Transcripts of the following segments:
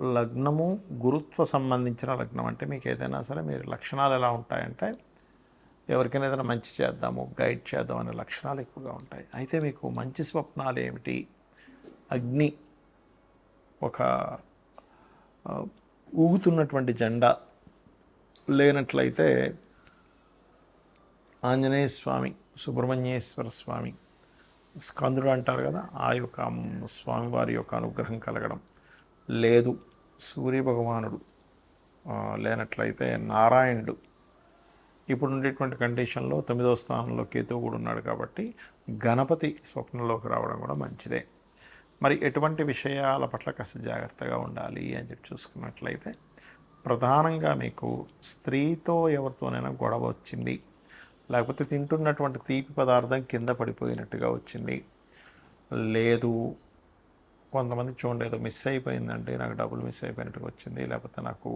లగ్నము గురుత్వ సంబంధించిన లగ్నం అంటే మీకు ఏదైనా సరే మీరు లక్షణాలు ఎలా ఉంటాయంటే ఎవరికైనా ఏదైనా మంచి చేద్దాము గైడ్ చేద్దాం అనే లక్షణాలు ఎక్కువగా ఉంటాయి. అయితే మీకు మంచి స్వప్నాలు ఏమిటి? అగ్ని ఒక ఊగుతున్నటువంటి జెండా లేనట్లయితే ఆంజనేయ స్వామి సుబ్రహ్మణ్యేశ్వర స్వామి స్కందుడు అంటారు కదా ఆ యొక్క స్వామివారి యొక్క అనుగ్రహం కలగడం. లేదు. సూర్య భగవానుడు లేనట్లయితే నారాయణుడు. ఇప్పుడు ఉండేటువంటి కండిషన్లో తొమ్మిదవ స్థానంలో కేతువు కూడా ఉన్నాడు కాబట్టి గణపతి స్వప్నంలోకి రావడం కూడా మంచిదే. మరి ఎటువంటి విషయాల పట్ల కాస్త జాగ్రత్తగా ఉండాలి అని చెప్పి చూసుకున్నట్లయితే ప్రధానంగా మీకు స్త్రీతో ఎవరితోనైనా గొడవ వచ్చింది లేకపోతే తింటున్నటువంటి తీపి పదార్థం కింద పడిపోయినట్టుగా వచ్చింది లేదు కొంతమంది చూడండి ఏదో మిస్ అయిపోయిందంటే నాకు డబ్బులు మిస్ అయిపోయినట్టుగా వచ్చింది లేకపోతే నాకు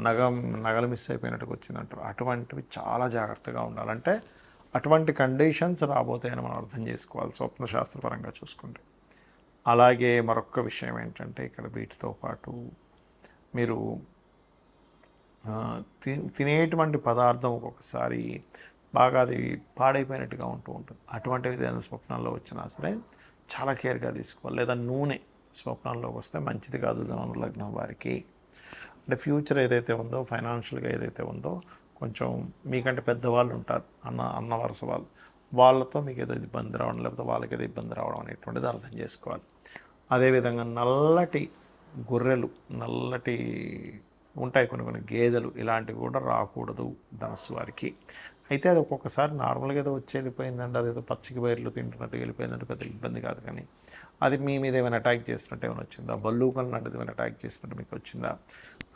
నగ నగలు మిస్ అయిపోయినట్టుగా వచ్చింది అంటారు అటువంటివి చాలా జాగ్రత్తగా ఉండాలంటే అటువంటి కండిషన్స్ రాబోతాయని మనం అర్థం చేసుకోవాలి స్వప్న శాస్త్రపరంగా చూసుకుంటే. అలాగే మరొక విషయం ఏంటంటే ఇక్కడ వీటితో పాటు మీరు తి- తినేటువంటి పదార్థం ఒక్కొక్కసారి బాగా అది పాడైపోయినట్టుగా ఉంటూ ఉంటుంది. అటువంటివి ఏదైనా స్వప్నాల్లో వచ్చినా సరే చాలా కేర్గా తీసుకోవాలి. లేదా నూనె స్వప్నంలోకి వస్తే మంచిది కాదు ధనుర్ లగ్నం వారికి. అంటే ఫ్యూచర్ ఏదైతే ఉందో ఫైనాన్షియల్గా ఏదైతే ఉందో కొంచెం మీకంటే పెద్దవాళ్ళు ఉంటారు అన్న అన్న వరుస వాళ్ళు. వాళ్ళతో మీకు ఏదో ఇబ్బంది రావడం లేకపోతే వాళ్ళకి ఏదో ఇబ్బంది రావడం అనేటువంటిది అర్థం చేసుకోవాలి. అదేవిధంగా నల్లటి గొర్రెలు నల్లటి ఉంటాయి కొన్ని కొన్ని గేదెలు ఇలాంటివి కూడా రాకూడదు ధనస్సు వారికి. అయితే అది ఒక్కొక్కసారి నార్మల్గా ఏదో వచ్చి వెళ్ళిపోయిందండి అదేదో పచ్చికి బయర్లు తింటున్నట్టు వెళ్ళిపోయిందంటే పెద్ద ఇబ్బంది కాదు కానీ అది మీ మీద ఏమైనా అటాక్ చేసినట్టు ఏమైనా వచ్చిందా? బల్లూకల్ లాంటిది ఏమైనా అటాక్ చేసినట్టు మీకు వచ్చిందా?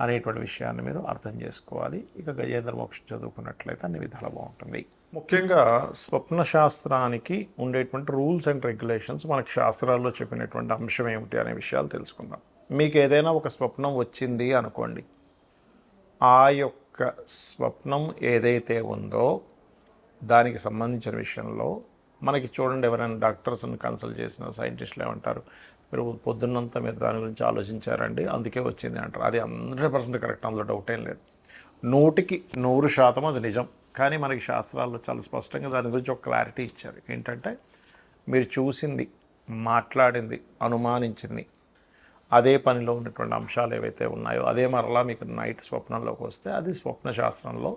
అనేటువంటి విషయాన్ని మీరు అర్థం చేసుకోవాలి. ఇక గజేంద్ర మోక్షం చదువుకున్నట్లయితే అన్ని విధాలు బాగుంటుంది. ముఖ్యంగా స్వప్న శాస్త్రానికి ఉండేటువంటి రూల్స్ అండ్ రెగ్యులేషన్స్ మనకు శాస్త్రాల్లో చెప్పినటువంటి అంశం ఏమిటి అనే విషయాలు తెలుసుకుందాం. మీకు ఏదైనా ఒక స్వప్నం వచ్చింది అనుకోండి ఆ యొక్క యొక్క స్వప్నం ఏదైతే ఉందో దానికి సంబంధించిన విషయంలో మనకి చూడండి ఎవరైనా డాక్టర్స్ని కన్సల్ట్ చేసిన సైంటిస్టులు ఏమంటారు మీరు పొద్దున్నంతా మీరు దాని గురించి ఆలోచించారండి అందుకే వచ్చింది అంటారు. అది హండ్రెడ్ పర్సెంట్ కరెక్ట్ అందులో డౌట్ ఏం లేదు. నూటికి నూరు శాతం అది నిజం. కానీ మనకి శాస్త్రాల్లో చాలా స్పష్టంగా దాని గురించి ఒక క్లారిటీ ఇచ్చారు. ఏంటంటే మీరు చూసింది మాట్లాడింది అనుమానించింది అదే పనిలో ఉన్నటువంటి అంశాలు ఏవైతే ఉన్నాయో అదే మరలా మీకు నైట్ స్వప్నంలోకి వస్తే అది స్వప్న శాస్త్రంలో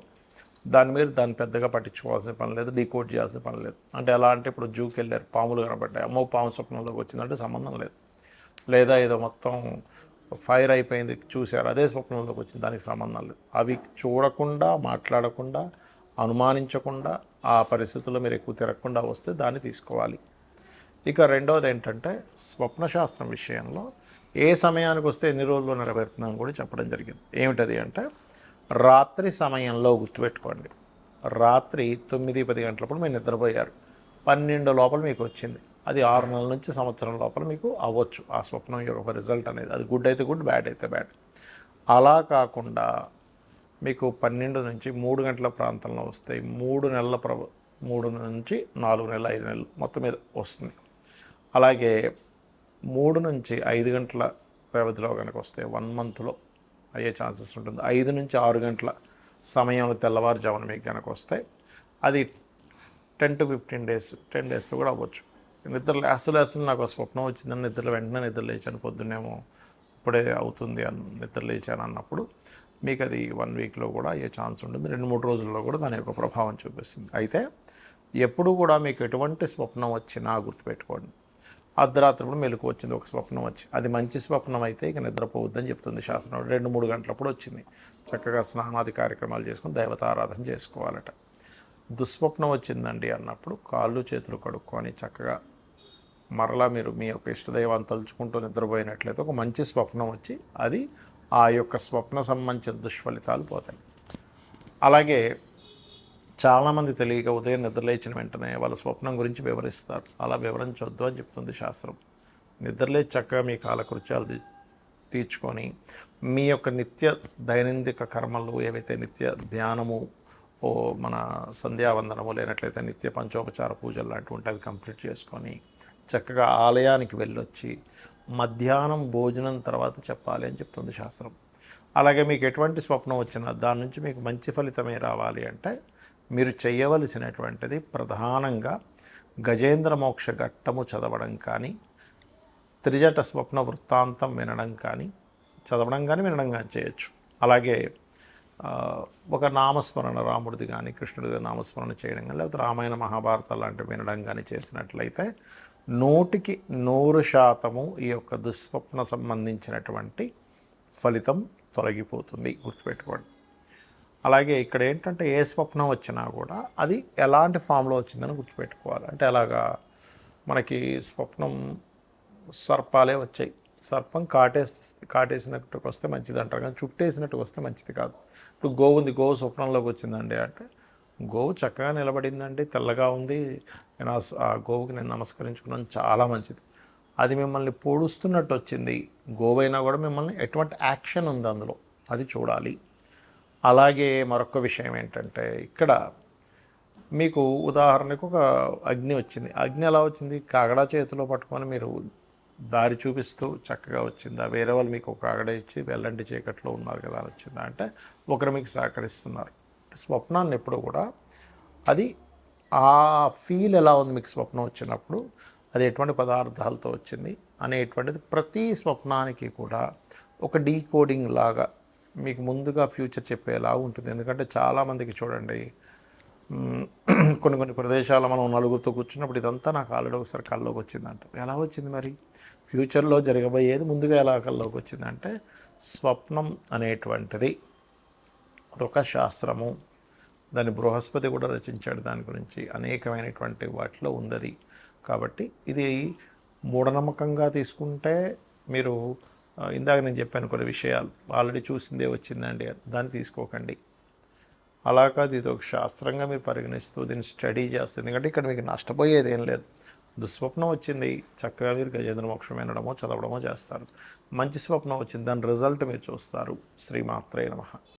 దాని మీద దాన్ని పెద్దగా పట్టించుకోవాల్సిన పని లేదు డీకోడ్ చేయాల్సిన పని లేదు. అంటే ఎలా అంటే ఇప్పుడు జూకి వెళ్ళారు పాములు కనబడ్డాయి. అమ్మో పాము స్వప్నంలోకి వచ్చిందంటే సంబంధం లేదు. లేదా ఏదో మొత్తం ఫైర్ అయిపోయింది చూశారు అదే స్వప్నంలోకి వచ్చింది దానికి సంబంధం లేదు. అవి చూడకుండా మాట్లాడకుండా అనుమానించకుండా ఆ పరిస్థితుల్లో మీరు ఎక్కువ తిరగకుండా వస్తే దాన్ని తీసుకోవాలి. ఇక రెండవది ఏంటంటే స్వప్నశాస్త్రం విషయంలో ఏ సమయానికి వస్తే ఎన్ని రోజుల్లో నెరవేరుతుందని కూడా చెప్పడం జరిగింది. ఏమిటది అంటే రాత్రి సమయంలో గుర్తుపెట్టుకోండి. రాత్రి తొమ్మిది పది గంటలప్పుడు మీరు నిద్రపోయారు. పన్నెండు లోపల మీకు వచ్చింది. అది ఆరు నెలల నుంచి సంవత్సరం లోపల మీకు అవ్వచ్చు. ఆ స్వప్నం యొక్క రిజల్ట్ అనేది. అది గుడ్ అయితే గుడ్ బ్యాడ్ అయితే బ్యాడ్ అలా కాకుండా మీకు పన్నెండు నుంచి మూడు గంటల ప్రాంతంలో వస్తాయి మూడు నెలల ప్ర మూడు నుంచి నాలుగు నెలలు ఐదు నెలలు మొత్తం మీద వస్తుంది. అలాగే మూడు నుంచి ఐదు గంటల వ్యవధిలో కనుక వస్తే వన్ మంత్లో అయ్యే ఛాన్సెస్ ఉంటుంది. ఐదు నుంచి ఆరు గంటల సమయంలో తెల్లవారుజామున మీకు కనుక వస్తే అది ten to fifteen days ten డేస్లో కూడా అవ్వచ్చు. నిద్ర అసలు అసలు నాకు స్వప్నం వచ్చిందని నిద్ర వెంటనే నిద్ర లేచాను పొద్దున్నేమో ఇప్పుడే అవుతుంది అని నిద్ర లేచాను అన్నప్పుడు మీకు అది వన్ వీక్లో కూడా అయ్యే ఛాన్స్ ఉంటుంది. రెండు మూడు రోజుల్లో కూడా దాని యొక్క ప్రభావం చూపిస్తుంది. అయితే ఎప్పుడు కూడా మీకు ఎటువంటి స్వప్నం వచ్చినా గుర్తుపెట్టుకోండి. అర్ధరాత్రి కూడా మెలకు వచ్చింది ఒక స్వప్నం వచ్చి. అది మంచి స్వప్నం అయితే ఇక నిద్రపోవద్దని చెప్తుంది శాస్త్రం రెండు మూడు గంటలప్పుడు వచ్చింది. చక్కగా స్నానాది కార్యక్రమాలు చేసుకుని దైవతారాధన చేసుకోవాలట. దుస్వప్నం వచ్చిందండి అన్నప్పుడు కాళ్ళు చేతులు కడుక్కొని చక్కగా మరలా మీరు మీ యొక్క ఇష్టదైవాన్ని తలుచుకుంటూ నిద్రపోయినట్లయితే ఒక మంచి స్వప్నం వచ్చి అది ఆ యొక్క స్వప్న సంబంధించిన దుష్ఫలితాలు పోతాయి. అలాగే చాలామంది తెలియక ఉదయం నిద్రలేచిన వెంటనే వాళ్ళ స్వప్నం గురించి వివరిస్తారు. అలా వివరించొద్దు అని చెప్తుంది శాస్త్రం. నిద్రలేచి చక్కగా మీ కాలకృత్యాలు తీర్చుకొని మీ యొక్క నిత్య దైనందిక కర్మలు ఏవైతే నిత్య ధ్యానము ఓ మన సంధ్యావందనము లేనట్లయితే నిత్య పంచోపచార పూజలు లాంటివి ఉంటే అవి కంప్లీట్ చేసుకొని చక్కగా ఆలయానికి వెళ్ళొచ్చి మధ్యాహ్నం భోజనం తర్వాత చెప్పాలి అని చెప్తుంది శాస్త్రం. అలాగే మీకు ఎటువంటి స్వప్నం వచ్చినా దాని నుంచి మీకు మంచి ఫలితమే రావాలి అంటే మీరు చేయవలసినటువంటిది ప్రధానంగా గజేంద్ర మోక్ష ఘట్టము చదవడం కానీ త్రిజట స్వప్న వృత్తాంతం వినడం కానీ చదవడం కానీ వినడం కానీ చేయొచ్చు. అలాగే ఒక నామస్మరణ రాముడిది కానీ కృష్ణుడిది నామస్మరణ చేయడం కానీ లేకపోతే రామాయణ మహాభారతం లాంటివి వినడం కానీ చేసినట్లయితే నూటికి నూరు శాతము ఈ యొక్క దుస్వప్న సంబంధించినటువంటి ఫలితం తొలగిపోతుంది. గుర్తుపెట్టుకోండి. అలాగే ఇక్కడ ఏంటంటే ఏ స్వప్నం వచ్చినా కూడా అది ఎలాంటి ఫామ్లో వచ్చిందని గుర్తుపెట్టుకోవాలి. అంటే అలాగా మనకి స్వప్నం సర్పాలే వచ్చాయి. సర్పం కాటేసి కాటేసినట్టుకు వస్తే మంచిది అంటారు కానీ చుట్టేసినట్టుకు వస్తే మంచిది కాదు. ఇప్పుడు గోవు ఉంది గోవు స్వప్నంలోకి వచ్చిందండి అంటే గోవు చక్కగా నిలబడిందండి తెల్లగా ఉంది. నేను ఆ ఆ గోవుకి నేను నమస్కరించుకున్నాను చాలా మంచిది. అది మిమ్మల్ని పొడుస్తున్నట్టు వచ్చింది. గోవైనా కూడా మిమ్మల్ని ఎటువంటి యాక్షన్ ఉంది అందులో? అది చూడాలి. అలాగే మరొక విషయం ఏంటంటే ఇక్కడ మీకు ఉదాహరణకు ఒక అగ్ని వచ్చింది. అగ్ని ఎలా వచ్చింది? కాగడా చేతిలో పట్టుకొని మీరు దారి చూపిస్తూ చక్కగా వచ్చిందా? వేరే వాళ్ళు మీకు ఒక కాగడ ఇచ్చి వెళ్ళండి చీకట్లో ఉన్నారు కదా అని వచ్చిందా? అంటే ఒకరు మీకు సహకరిస్తున్నారు. స్వప్నాన్ని ఎప్పుడు కూడా అది ఆ ఫీల్ ఎలా ఉంది మీకు స్వప్నం వచ్చినప్పుడు? అది ఎటువంటి పదార్థాలతో వచ్చింది? అనేటువంటిది ప్రతి స్వప్నానికి కూడా ఒక డీకోడింగ్ లాగా మీకు ముందుగా ఫ్యూచర్ చెప్పేలా ఉంటుంది. ఎందుకంటే చాలామందికి చూడండి కొన్ని కొన్ని ప్రదేశాల్లో మనం నలుగురితో కూర్చున్నప్పుడు ఇదంతా నాకు ఆల్రెడీ ఒకసారి కల్లోకి వచ్చిందంట. ఎలా వచ్చింది మరి? ఫ్యూచర్లో జరగబోయేది ముందుగా ఎలా కల్లోకి వచ్చిందంటే స్వప్నం అనేటువంటిది. అదొక శాస్త్రము. దాన్ని బృహస్పతి కూడా రచించాడు దాని గురించి. అనేకమైనటువంటి వాటిలో ఉందది. కాబట్టి ఇది మూఢనమ్మకంగా తీసుకుంటే మీరు ఇందాక నేను చెప్పాను కొన్ని విషయాలు. ఆల్రెడీ చూసిందే వచ్చిందండి. దాన్ని తీసుకోకండి. అలా కాదు ఇది ఒక శాస్త్రంగా మీరు పరిగణిస్తూ దీన్ని స్టడీ చేస్తుంది. ఎందుకంటే ఇక్కడ మీకు నష్టపోయేది ఏం లేదు. దుస్వప్నం వచ్చింది. చక్కగా మీరు గజేంద్ర మోక్షం వినడమో చదవడమో చేస్తారు. మంచి స్వప్నం వచ్చింది. దాని రిజల్ట్ మీరు చూస్తారు. శ్రీమాత్రే నమః.